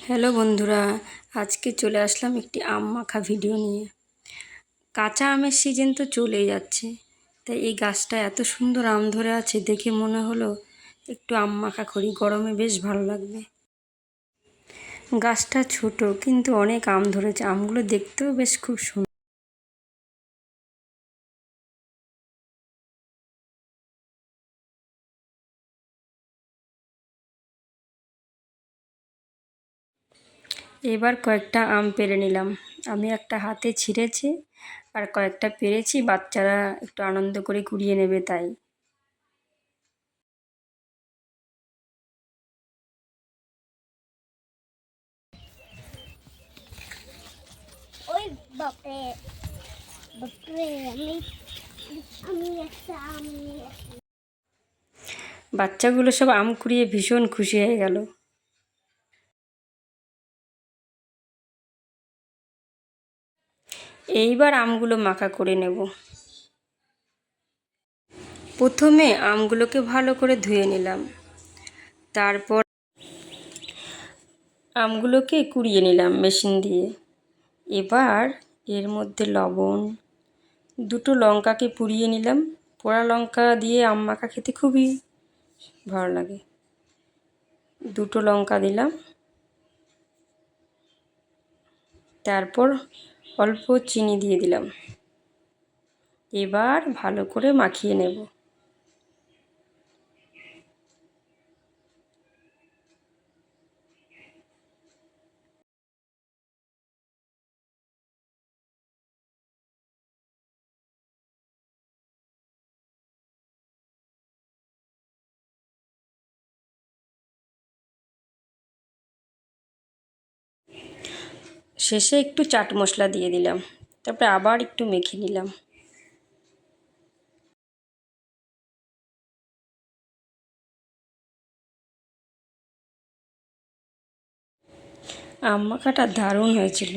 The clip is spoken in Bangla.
হ্যালো বন্ধুরা, আজকে চলে আসলাম একটি আম মাখা ভিডিও নিয়ে। কাঁচা আমের সিজন তো চলেই যাচ্ছে, তাই এই গাছটা এত সুন্দর আম ধরে আছে দেখে মনে হলো একটু আম মাখা করি, গরমে বেশ ভালো লাগবে। গাছটা ছোট, কিন্তু অনেক আম ধরেছে, আমগুলো দেখতেও বেশ খুব সুন্দর এবার কয়েকটা আম পেরে নিলাম। আমি একটা হাতে ছিঁড়েছি আর কয়েকটা পেরেছি বাচ্চারা একটু আনন্দ করে কুড়িয়ে নেবে তাই। ওই বাপরে বাপরে আমি আমি একটা আম বাচ্চাগুলো সব আম কুড়িয়ে ভীষণ খুশি হয়ে গেল। এইবার আমগুলো মাখা করে নেব। প্রথমে আমগুলোকে ভালো করে ধুয়ে নিলাম। তারপর আমগুলোকে কুড়িয়ে নিলাম মেশিন দিয়ে। এবার এর মধ্যে লবণ, দুটো লঙ্কাকে পুড়িয়ে নিলাম। পোড়া লঙ্কা দিয়ে আম মাখা খেতে খুবই ভালো লাগে। দুটো লঙ্কা দিলাম। তারপর অল্প চিনি দিয়ে দিলাম। এবার ভালো করে মাখিয়ে নেব। শেষে একটু চাট মশলা দিয়ে দিলাম, তারপরে আবার একটু মেখে নিলাম। আম মাখাটা দারুণ হয়েছিল।